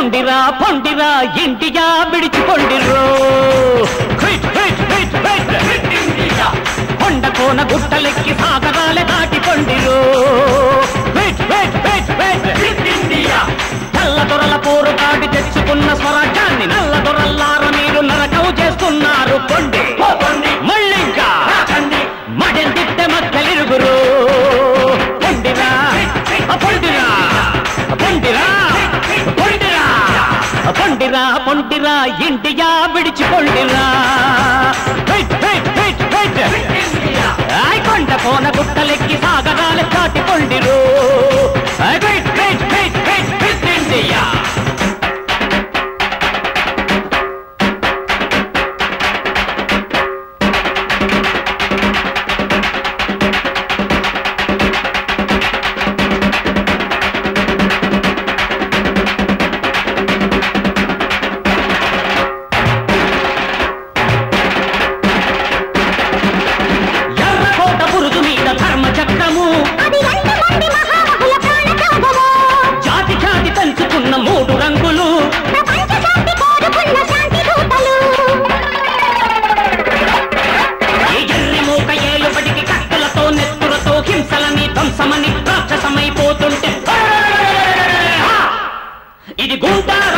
పొండిరా పొండిరా India విడిచిపొండిరో కొండ కోన గుట్టలెక్కి పొండిరా India విడిచిపొండిరా కొండ పోన గుట్టలెక్కి సాగరాలు చాటిపొండిరు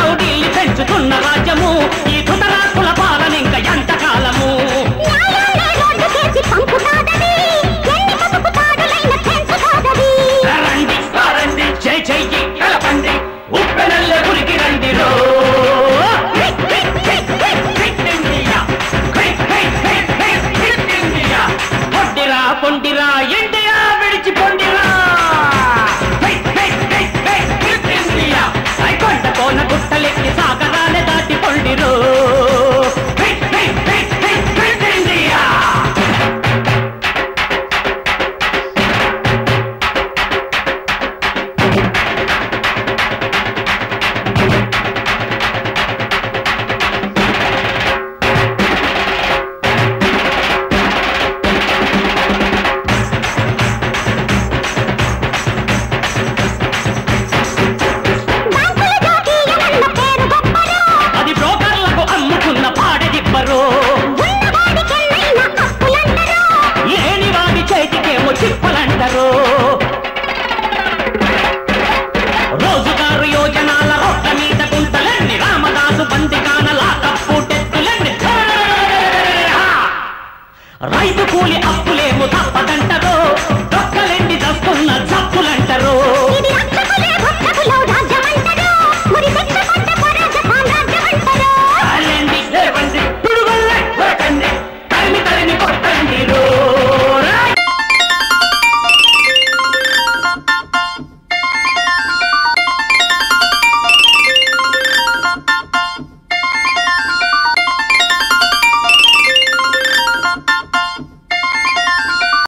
రౌడీల్ని పెంచుతున్న రాజ్యము. only up.